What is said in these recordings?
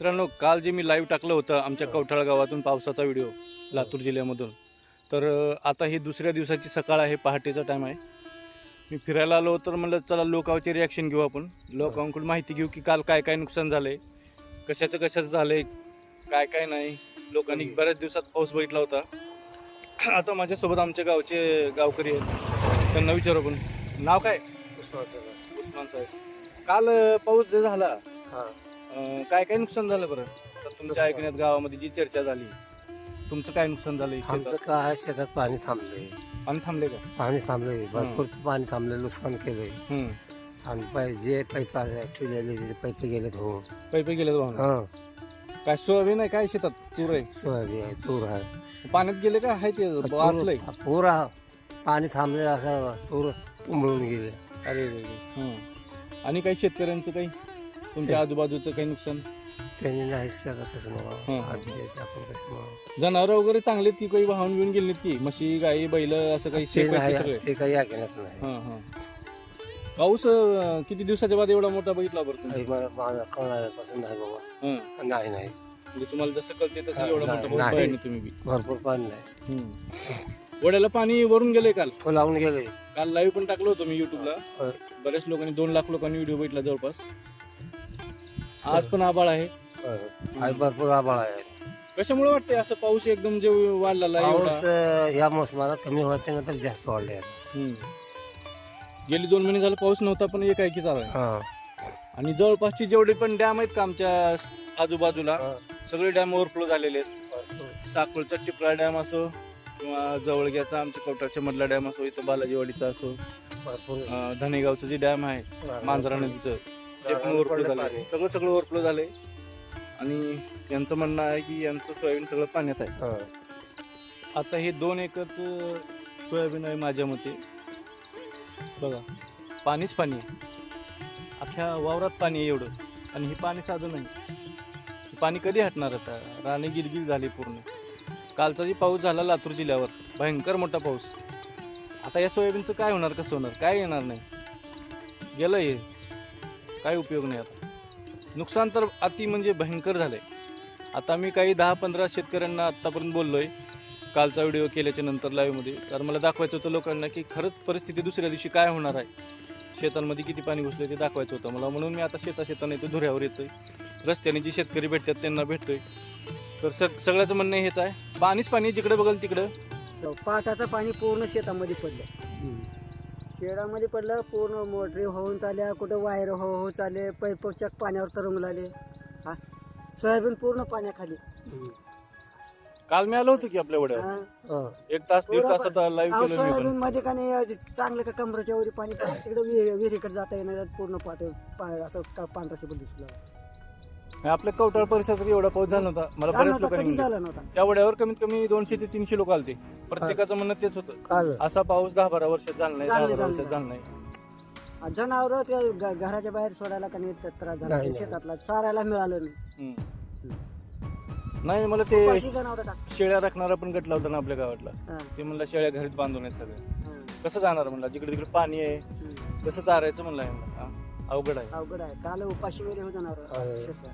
मित्रांनो काल जे मी लाईव्ह टाकलं होतं आमच्या कवठाळा गावातून पावसाचा व्हिडिओ लातूर जिल्ह्यामधून. तर आता ही दुसऱ्या दिवसाची सकाळ आहे पहाटेचा टाईम आहे. मी फिरायला आलो तर म्हणलं चला लोकांचे रिॲक्शन घेऊ आपण. लोकांकडून माहिती घेऊ की काल काय काय नुकसान झालंय कशाचं कशाचं झालंय काय काय नाही. लोकांनी बऱ्याच दिवसात पाऊस बघितला होता. आता माझ्यासोबत आमच्या गावचे गावकरी आहेत. त्यांना विचारू आपण. नाव काय? उस्मान साहेब. काल अं, पाऊस जे झाला अं, काय काय नुकसान झालं बरं? तर तुमच्या? ऐकण्यात गावामध्ये जी चर्चा झाली तुमचं काय नुकसान झालंय आमचं शेतात? काय शेतात पाणी थांबले पाणी थांबले का? पाणी थांबले भरपूर पाणी थांबले नुकसान केलंय. हम्म आणि पै जे पैप ठेवलेले ते पैप गेलेत हो. पैपे गेले वाहून हा. काय सोयाबीन आहे काय शेतात? तूर आहे? सोयाबीन आहे तूर आहे. पाण्यात गेले का? आहे ते वाचलंय? पूर- पुरा पाणी थांबले असं पूर उमळून गेले. अरे रे रे. हं. आणि काही शेतकऱ्यांचं काही? तुमच्या आजूबाजूचं काही नुकसान? त्यांनी नाही शेतात कसं हं. मग आधी जे आपण कसं जनावर वगैरे चांगले की काही वाहून घेऊन गेलेत की? म्हशी गाई बैल असं काही ते आहे सगळे? ते काही ऐकण्यात नाही. हं, हं. पाऊस अं, किती दिवसाच्या बाद एवढा मोठा बघितला बरं तुम्ही? काही मला मला कळण्यापासून नाही बाबा. हं. नाही नाही. म्हणजे तुम्हाला जसं कळते तसं हा, एवढा नाही, मोठा पाऊस नाही. पाहिजे तुम्ही बी. भरपूर पाणी नाही. वड्याला पाणी वरून गेले काल? फुलावून गेले काल लाईव्ह पण टाकलं होतं मी युट्यूबला होय. बऱ्याच लोकांनी दोन लाख लोकांनी व्हिडिओ बघितला जवळपास. आज पण आबाळ आहे आज भरपूर आभाळ आहे कशामुळे वाटतंय असं पाऊस एकदम जे वाढलेला आहे पाऊस एवढा अं, या मोसमाला कमी होते ना तर जास्त वाढले आहेत. हम्म. गेली दोन महिने झालं पाऊस नव्हता पण एक आहे की चालू आहे हा. आणि जवळपासचे जेवढे पण डॅम आहेत का आमच्या आजूबाजूला हा. सगळे डॅम ओव्हरफ्लो झालेले आहेत. साकोलचा टिपरा डॅम असो किंवा जवळग्याचा आमच्या कवटाच्या मधला डॅम असो इथं बालाजीवाडीचा असो भरपूर अं, धनेगावचं जे डॅम आहे मांजरा नदीचं ते पण ओव्हरफ्लो पडलं झालं. पाणी. सगळं सगळं ओव्हरफ्लो झालंय. आणि यांचं म्हणणं आहे की यांचं सोयाबीन सगळं पाण्यात आहे. आता हे दोन एकरचं सोयाबीन आहे माझ्या मते. बघा पाणीच पाणी आहे. अख्ख्या वावरात पाणी आहे एवढं. आणि हे पाणी साधं नाही. हे पाणी कधी हटणार आता? राणे गिरगिर झाली पूर्ण. कालचा जी पाऊस झाला लातूर जिल्ह्यावर भयंकर मोठा पाऊस. आता या सोयाबीनचं काय होणार कसं होणार? काय येणार नाही? गेलं हे. काय उपयोग नाही आता. नुकसान तर अति म्हणजे भयंकर झालंय. आता मी काही दहा पंधरा शेतकऱ्यांना आत्तापर्यंत बोललोय. कालचा व्हिडिओ केल्याच्यानंतर लाईव्हमध्ये कारण मला दाखवायचं होतं लोकांना की खरंच परिस्थिती दुसऱ्या दिवशी काय होणार आहे? शेतांमध्ये किती पाणी घुसले ते दाखवायचं होतं मला. म्हणून मी आता शेता शेताने येतो धुऱ्यावर येतोय. रस्त्याने जी शेतकरी भेटतात त्यांना भेटतोय. तर सग सगळ्याचं म्हणणं हेच आहे. पाणीच पाणी जिकडे बघल तिकडं. पाटाचं पाणी पूर्ण शेतामध्ये पडलं. शेडामध्ये पडलं पूर्ण मोटरी होऊन चालल्या कुठं वायर हो हो चालले पैपचक पाण्यावर तरंग लागले हा सोयाबीन पूर्ण पाण्याखाली. काल मी आलो होतो की आपल्या हा. हा. एक तास दीड पुरा तासात लाईव्ह अहो, केलं मी पण. सोयाबीन मध्ये का नाही चांगलं का कमराच्या वरी पाणी तिकडे विहिरीकडे जाता येणार पूर्ण पाट पा- असं का पांढरा शिबल दिसला. आपल्या कवटाळ परिसरात एवढा पाऊस झाला नव्हता. मला झाला बऱ्याच नव्हता लोकांनी कधी म्हणले. झाला नव्हता? त्या वड्यावर कमीत कमी दोनशे ते तीनशे लोक आलते. प्रत्येकाचं म्हणणं तेच होतं. काल. असा पाऊस दहा बारा वर्षात झाला नाही दहा झालं, बारा झालं. वर्षात झाला नाही. जनावर घ- घराच्या बाहेर सोडायला का नाही तर त्रास झाला. नाही, ते नाही. शेतातला चारायला मिळालं नाही. हम्म. नाही मला ते पाचशे जनावर टाक शेळ्या राखणारा पण गटला होता ना आपल्या गावातला. हा, ते म्हणला शेळ्या घरीच बांधून आहेत सगळ्या हा, कसं जाणार म्हणला? जिकडे तिकडे पाणी आहे. कसं चारायचं म्हणलं आहे म्हणला. अवघड आहे. अवघड आहे. काल उपाशी वेळे हो जनावर हा.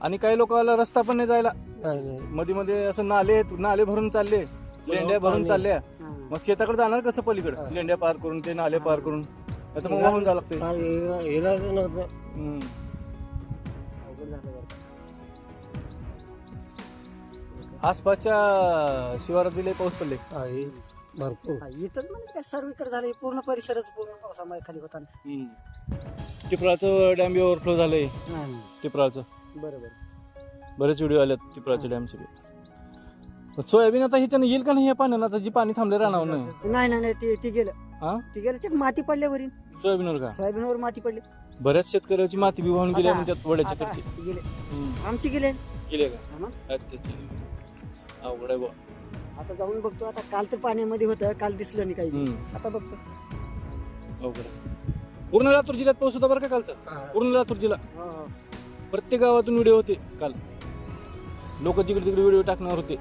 आणि काही लोकांना रस्ता पण नाही जायला. मध्ये मध्ये असं नाले नाले भरून चालले. लेंड्या भरून. चालल्या. हा. मग शेताकडे जाणार कसं पलीकडे. लेंड्या पार करून ते नाले पार करून. आता मग वाहून जावं लागते काल इला- इलाज नव्हतं. अवघड झालं बरं. आसपासच्या शिवारात दिले पाऊस पडले. भरपूर. हा, इथंच म्हणजे काय सर्वीकडे झालं पूर्ण परिसरच पूर्ण पावसामुळे खाली होता ना. टिपराचं डॅम बी ओव्हरफ्लो झालंय. हा, टिपराचं बरोबर. बरेच व्हिडिओ आलेत टिपराच्या डॅमचे. पण सोयाबीन आता ह्याच्यानं येईल का नाही या पाण्यानं आता जी पाणी थांबले राहणार नाही नाही नाही नाही ते ते गेलं. हा? ते गेलं ते माती पडल्या वरील. सोयाबीनवर का? सोयाबीनवर माती पडली. बऱ्याच शेतकऱ्याची माती बी वाहून गेली आता- म्हणतात वड्याच्या आता ते गेले. आमची गेले. गेले का? हा मग. अच्छा अच्छा. अवघड आहे बुवा. आता जाऊन बघतो आता काल तर पाण्यामध्ये होतं काल दिसलं नाही काही. हम्म. आता बघतो. अवघड आहे. पूर्ण लातूर जिल्ह्यात पाऊस होता बरं का कालचा. पूर्ण लातूर जिल्हा. हो, हो. प्रत्येक गावातून व्हिडिओ होते काल. लोक जिकडे तिकडे व्हिडिओ टाकणार होते.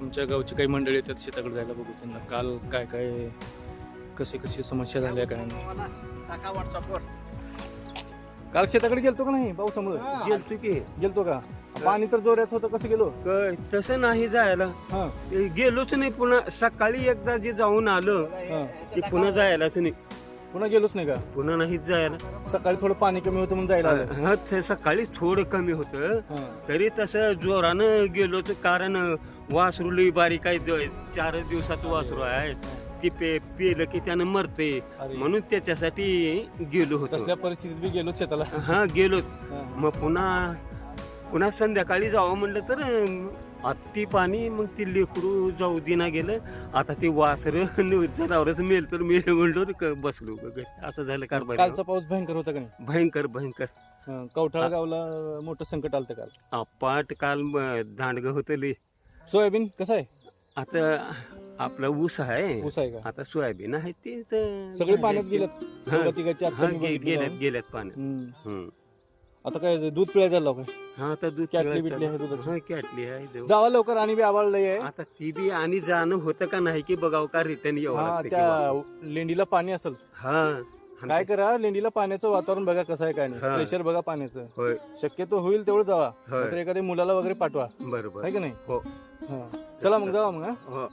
आमच्या गावची काही मंडळी येतात शेताकडे जायला बघू त्यांना. काल काय काय कसे कसे समस्या झाल्या काय टाका व्हॉट्सअपवर काल शेताकडे गेलतो का नाही पावसामुळे? गेलतो की. गेलतो का? पाणी तर जोरात होतं कसं गेलो? क- तसं नाही जायला. हा. ते गेलोच नाही पुन्हा सकाळी एकदा जे जाऊन आलं हा. ते पुन्हा जायलाच नाही. पुन्हा गेलोच नाही का? पुन्हा नाहीच जायला. सकाळी थोडं पाणी कमी होतं म्हणून जायला आलं. हा, ते सकाळी थोडं कमी होतं. हा. तरी तसं जोरानं गेलो तर कारण वासरू लई बारीक आहे द- चार दिवसाचं वासरू आहे ती पे पेलं की त्यानं मरते अरे. म्हणून त्याच्यासाठी गेलो होतो. तसल्या परिस्थितीत बी गेलो शेताला. हा गेलो. मग पुन्हा पुन्हा संध्याकाळी जावं म्हणलं तर अं, अति पाणी मग ती लेकरू जाऊ दिना गेलं. आता ते वासर जनावरच मेल तर मेल म्हणलो रे क- बसलो ग. असं झालं कारभार. कालचा पाऊस भयंकर होता का नाही? भयंकर भयंकर. हा, कवठाळा गावला मोठं संकट आलं काल. अपाट काल दांडग होत लय सोयाबीन कसं आहे? आता आपला ऊस आहे ऊस आहे का आता सोयाबीन आहे ते तर सगळे पाण्यात गेल्यात. दोघा तिघाची हा, आत्ता मी गे- बघितली गेल्यात. गेल्यात पाण्यात हम्म. हम्म. आता काय दूध पिळायला झालं काय हा आता दूध कॅटली पिळायचं. बिटली आहे दुधाची? हा कॅटली आहे देऊ. जावा लवकर आणि बी लय आहे आता ती बी आणि जाणं होतं का नाही की बघावं का रिटर्न यावं हा लागतं त्या. लेंडीला पाणी असेल हा काय करा लेंडीला पाण्याचं वातावरण बघा कसं आहे काय नाही हा. प्रेशर बघा पाण्याचं होय शक्यतो होईल तेवढं जावा होय. नाहीतर एखाद्या मुलाला वगैरे पाठवा बरोबर आहे की नाही हो हा. चला मग जावा मग हा हो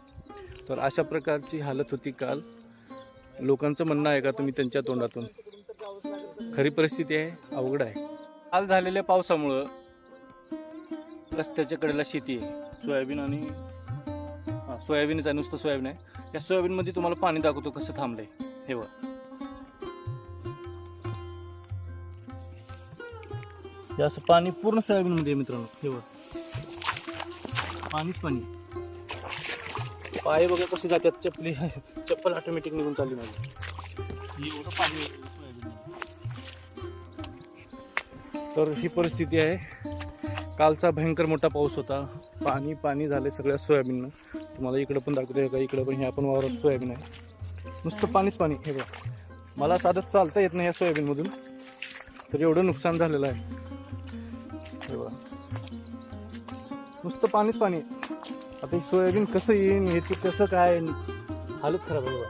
तर अशा प्रकारची हालत होती काल. लोकांचं म्हणणं आहे का तुम्ही त्यांच्या तोंडातून? खरी परिस्थिती आहे अवघड आहे. काल झालेल्या पावसामुळं रस्त्याच्या कडेला शेती आहे. सोयाबीन आणि सोयाबीनच आहे नुसतं सोयाबीन आहे. या सोयाबीनमध्ये तुम्हाला पाणी दाखवतो कसं थांबलंय. हे व हे असं पाणी पूर्ण सोयाबीनमध्ये मित्रांनो. हे व पाणीच पाणी. पाय बघा कसे जातात? चपली चप्पल ऑटोमॅटिक निघून चालली माझी. एवढं पाणी. तर ही परिस्थिती आहे. कालचा भयंकर मोठा पाऊस होता. पाणी पाणी झालं सगळ्या सोयाबीननं. तुम्हाला इकडं पण दाखवतोय का इकडं पण ह्या पण वावरात सोयाबीन आहे. नुसतं पाणीच पाणी हे बघा. मला साधं चालता येत नाही या सोयाबीनमधून. तर एवढं नुकसान झालेलं आहे. हे बघा. नुसतं पाणीच पाणी. आता हे सोयाबीन कसं येईन ह्याची कसं काय हालत खराब आहे बघा.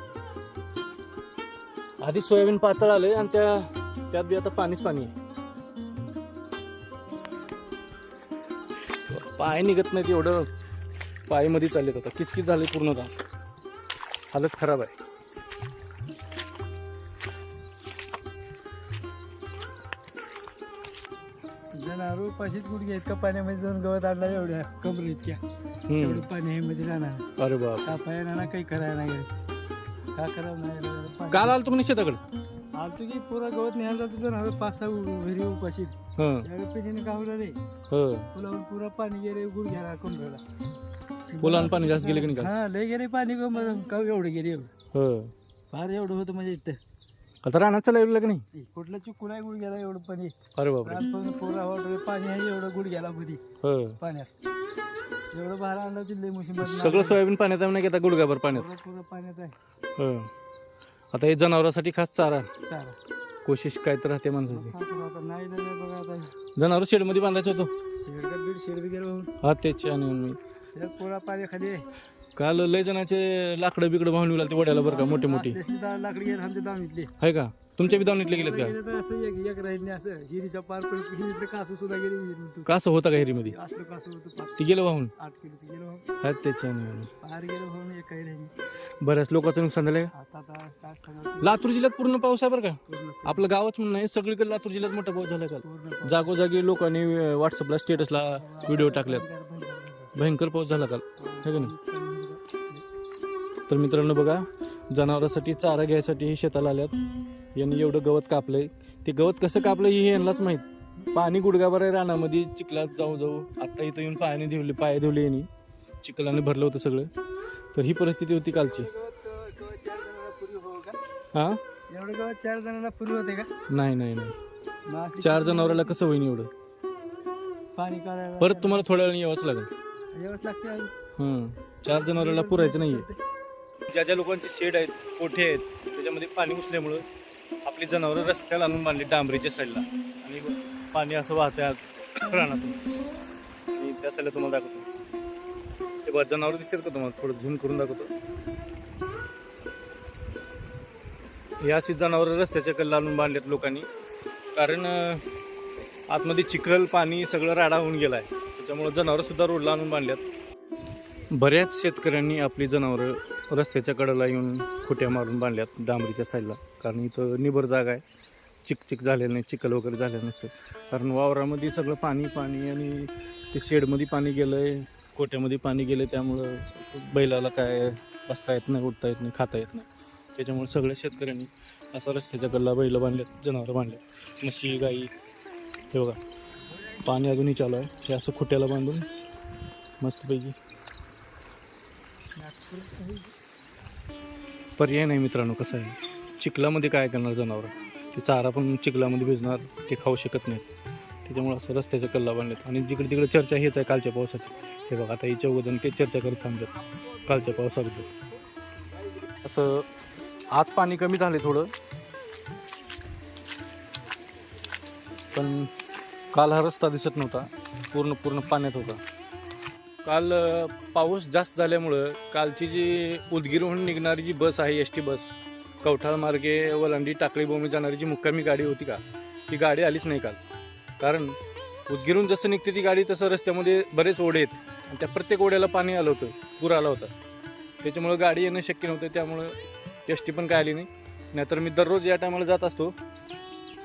आधी सोयाबीन पातळ आले आणि त्या त्यात बी आता पाणीच पाणी आहे. पाय निघत नाही एवढं. पायमध्ये चाललेत आता. किचकिच झाले पूर्णतः हालत खराब आहे. जनावर पाशीत गुडघे आहेत. का पाण्यामध्ये जाऊन गवत आणला एवढ्या? कमर इतक्या. एवढं पाणी आहे मध्ये राहणार. अरे बाप. कापाया ना काही करायला नाही. का करावं नाही? काल आलो तुम्ही शेताकडे? आलतो की पुरा गवत न्यायला जातो जनावर पाच सहा घरी उपाशीत हं. त्यावेळी पिढीने गावला रे. हं. पुलावर पुरा पाणी गेले गुडघ्याला कमरेला. पोलान पाणी जास्त गेले की नाही हा लय गेले पाणी कमर एवढं गेले एवढं. हं. फार एवढं होतं म्हणजे इथं. आता रानात चाललं की नाही? कुठलं चुकून आहे गुडघ्याला एवढं पाणी. अरे बापरे. रातपासून पुरा पाणी आहे एवढं गुडघ्याला मध्ये हं पाण्यात. एवढं बाहेर आणलं मुशिबत सगळं सोयाबीन पाण्यात आहे नाही की आता पाण्यात. पुरं पाण्यात आहे. हं आता हे जनावरांसाठी खास चारा. चारा. कोशिश काय तर राहते माणसाची. आता नाही तर नाही बघा आता. जनावर शेडमध्ये बांधायचं होतं. शेड का बीड शेड वगैरे होऊन हा त्याचे आणि शेड पुरा पाणी खाली आहे. काल लय जणांचे लाकडं बिकडं वाहून गेला ते वड्याला बरं का मोठे मोठी. दहा लाकडी गेले आमच्या दावणीतले. आहे का? तुमच्या बी दावणीतले गेलेत का? तर असं एक एक राहिले असं. हिरीच्या पार पण हिरीतलं कासू सुद्धा गेले. का होता का हेरीमध्ये? असलं कासू होतं पाच ती गेलं वाहून? आठ किलोचं गेलो. आहेत गेलो एक काही राहिली बऱ्याच लोकांचं नुकसान झालंय आता आता काय सांगायचं? लातूर जिल्ह्यात पूर्ण पाऊस आहे बरं का? पूर्ण आपलं गावच म्हणून नाही सगळीकडे लातूर जिल्ह्यात मोठा पाऊस झाला काल. पूर्ण. जागोजागी लोकांनी व्हॉट्सअपला स्टेटसला व्हिडिओ टाकल्यात. भयंकर पाऊस झाला काल. है का नाही? तर मित्रांनो बघा जनावरांसाठी चारा घ्यायसाठी हे शेताला आल्यात. यांनी एवढं गवत कापलंय. ते गवत कसं कापलं हे यांनाच माहीत. पाणी गुडगाभर आहे रानामध्ये चिखलात जाऊ जाऊ आत्ता इथं येऊन पायाने धुवले पाय धुवले यांनी. चिखलाने भरलं होतं सगळं. तर ही परिस्थिती होती कालची. हो? एवढं गवत चार जणांना होते का? नाही नाही नाही. चार जनावराला कसं होईन एवढं? पाणी परत तुम्हाला थोड्या वेळाने यावंच लागेल. लागते. हं. चार जनावराला पुरायचं नाहीये. ज्या ज्या लोकांचे शेड आहेत कोठे आहेत त्याच्यामध्ये पाणी घुसल्यामुळं आपली जनावरं रस्त्याला आणून बांधली डांबरीच्या साईडला. आणि पाणी असं वाहतंय रानातून. मी त्या साईडला तुम्हाला दाखवतो. ते बघा जनावर दिसतात का तुम्हाला? थोडं झूम करून दाखवतो. या अशी जनावरं रस्त्याच्या कल्ला आणून बांधल्यात लोकांनी. कारण आतमध्ये चिखल पाणी सगळं राडा होऊन गेला आहे त्याच्यामुळं जनावरंसुद्धा रोडला आणून बांधल्यात. बऱ्याच शेतकऱ्यांनी आपली जनावरं रस्त्याच्या कडेला येऊन खुट्या मारून बांधल्यात डांबरीच्या साईडला. कारण इथं निबर जागा आहे. चिकचिक झालेलं नाही चिखल वगैरे झालेलं नसतं. कारण वावरामध्ये सगळं पाणी पाणी आणि ते शेडमध्ये पाणी गेलं आहे कोट्यामध्ये पाणी गेलं त्यामुळं बैलाला काय बसता येत नाही उठता येत नाही खाता येत नाही. त्याच्यामुळे सगळ्या शेतकऱ्यांनी असं रस्त्याच्या गल्ला बैल बांधल्यात जनावरं बांधल्यात. म्हशी गाई हे बघा. पाणी अजूनही चालू आहे. हे असं खुट्याला बांधून मस्तपैकी. पर्याय नाही मित्रांनो कसं आहे? चिखलामध्ये काय करणार जनावरं? ते चारा पण चिखलामध्ये भिजणार ते खाऊ शकत नाहीत. त्याच्यामुळे असं रस्त्याचा कल्ला बांधलेत आणि जिकडे तिकडे चर्चा हेच आहे कालच्या पावसाची. हे बघा आता हिच्या वजन ते चर्चा करत थांबतात कालच्या पावसाबद्दल असं आज पाणी कमी झाले थोडं. पण काल हा रस्ता दिसत नव्हता. पूर्ण पूर्ण पाण्यात होता. काल पाऊस जास्त झाल्यामुळं कालची जी उदगीरहून निघणारी जी बस आहे एस टी बस कवठाळ मार्गे वलांडी टाकळी बोमी जाणारी जी मुक्कामी गाडी होती का ती गाडी आलीच नाही काल. कारण उदगीरून जसं निघते ती गाडी तसं रस्त्यामध्ये बरेच ओढे आहेत आणि त्या प्रत्येक ओढ्याला पाणी आलं होतं पूर आला होता. त्याच्यामुळं गाडी येणं शक्य नव्हतं त्यामुळं एस टी पण काय आली नाही. नाहीतर मी दररोज या टायमाला जात असतो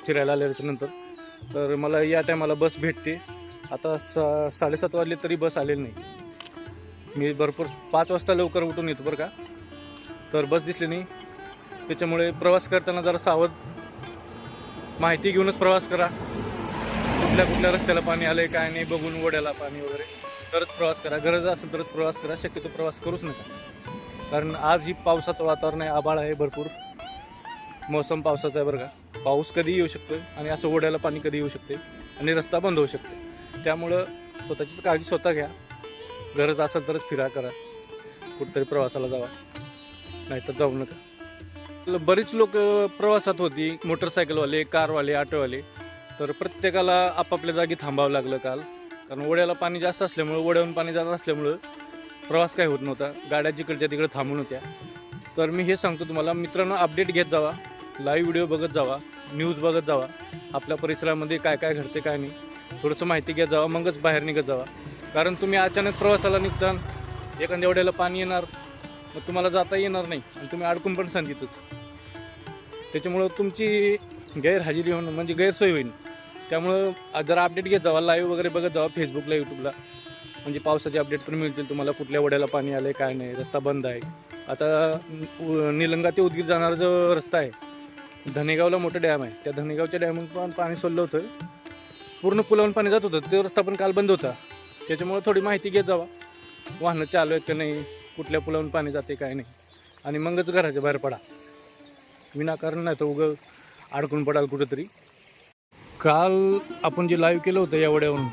फिरायला आल्याच्यानंतर. तर मला या टायमाला बस भेटते. आता सा साडेसात वाजले तरी बस आलेली नाही. मी भरपूर पाच वाजता लवकर उठून येतो बरं का. तर बस दिसली नाही. त्याच्यामुळे प्रवास करताना जरा सावध माहिती घेऊनच प्रवास करा. कुठल्या कुठल्या रस्त्याला पाणी आलंय काय नाही बघून वड्याला पाणी वगैरे. तरच प्रवास करा. गरज असेल तरच प्रवास करा. शक्यतो प्रवास करूच नका. कारण आज ही पावसाचं वातावरण आहे. आभाळ आहे भरपूर. मौसम पावसाचा आहे बरं का. पाऊस कधी येऊ शकतो आणि असं ओढ्याला पाणी कधी येऊ शकते आणि रस्ता बंद होऊ शकतो त्यामुळं स्वतःचीच काळजी स्वतः घ्या. गरज असेल तरच फिरा करा. कुठेतरी प्रवासाला जावा. नाहीतर जाऊ नका. बरीच लोक प्रवासात होती. मोटरसायकलवाले कारवाले ऑटोवाले तर प्रत्येकाला आपापल्या जागी थांबावं लागलं काल. कारण ओढ्याला पाणी जास्त असल्यामुळं ओढ्याहून पाणी जात असल्यामुळं प्रवास काही होत नव्हता. गाड्या जिकडच्या तिकडे थांबून होत्या. तर मी हे सांगतो तुम्हाला. मित्रांनो अपडेट घेत जावा. लाईव्ह व्हिडिओ बघत जावा. न्यूज बघत जावा. आपल्या परिसरामध्ये काय काय घडते काय नाही. थोडंसं माहिती घेत जावा मगच बाहेर निघत जावा. कारण तुम्ही अचानक प्रवासाला निघतान एखाद्या वेळेला पाणी येणार मग तुम्हाला जाता येणार नाही आणि तुम्ही अडकून पण सांगितच. त्याच्यामुळं तुमची गैरहजेरी होणं म्हणजे गैरसोय होईल. त्यामुळं जरा अपडेट घेत जावा लाईव्ह वगैरे बघत जावा फेसबुकला यूट्यूबला म्हणजे पावसाचे अपडेट पण मिळतील तुम्हाला कुठल्या वड्याला पाणी आलं आहे काय नाही रस्ता बंद आहे. आता निलंगा ते उदगीर जाणारा जो रस्ता आहे धनेगावला मोठं डॅम आहे. त्या धनेगावच्या डॅमून पण पाणी सोडलं होतं. पूर्ण पुलावून पाणी जात होतं. ते रस्ता पण काल बंद होता. त्याच्यामुळे थोडी माहिती घेत जावा. वाहनं चालू आहेत का नाही? कुठल्या पुलावून पाणी जाते काय नाही? आणि मगच घराच्या बाहेर पडा. विनाकारण नाही तर उगं अडकून पडाल कुठंतरी. काल आपण जे लाईव्ह केलं होतं या वड्यावरून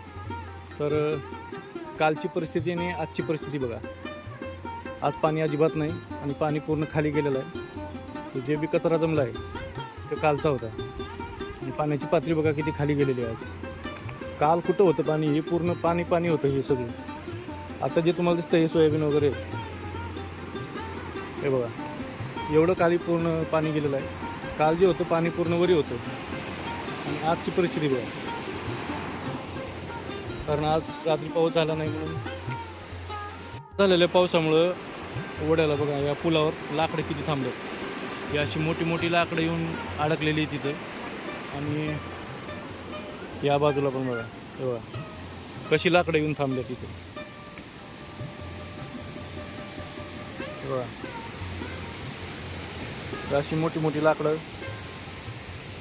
तर कालची परिस्थिती आणि आजची परिस्थिती बघा. आज पाणी अजिबात नाही आणि पाणी पूर्ण खाली गेलेलं आहे. तो जे बी कचरा जमला आहे तो कालचा होता. आणि पाण्याची पातळी बघा किती खाली गेलेली आहे आज. काल कुठं होतं पाणी? हे पूर्ण पाणी पाणी होतं हे सगळं. आता जे तुम्हाला दिसतं हे सोयाबीन वगैरे. हे बघा. एवढं काली पूर्ण पाणी गेलेलं आहे. काल जे होतं पाणी पूर्ण वरी होतं. आणि आजची परिस्थिती बघा. कारण आज रात्री पाऊस झाला नाही म्हणून. झालेल्या पावसामुळं ओढ्याला बघा या पुलावर लाकडं किती थांबलेत. ही अशी मोठी मोठी लाकडं येऊन अडकलेली आहे तिथे. आणि या बाजूला पण बघा. हे बघा. कशी लाकडं येऊन थांबल्या तिथे. बघा. अशी मोठी मोठी लाकडं.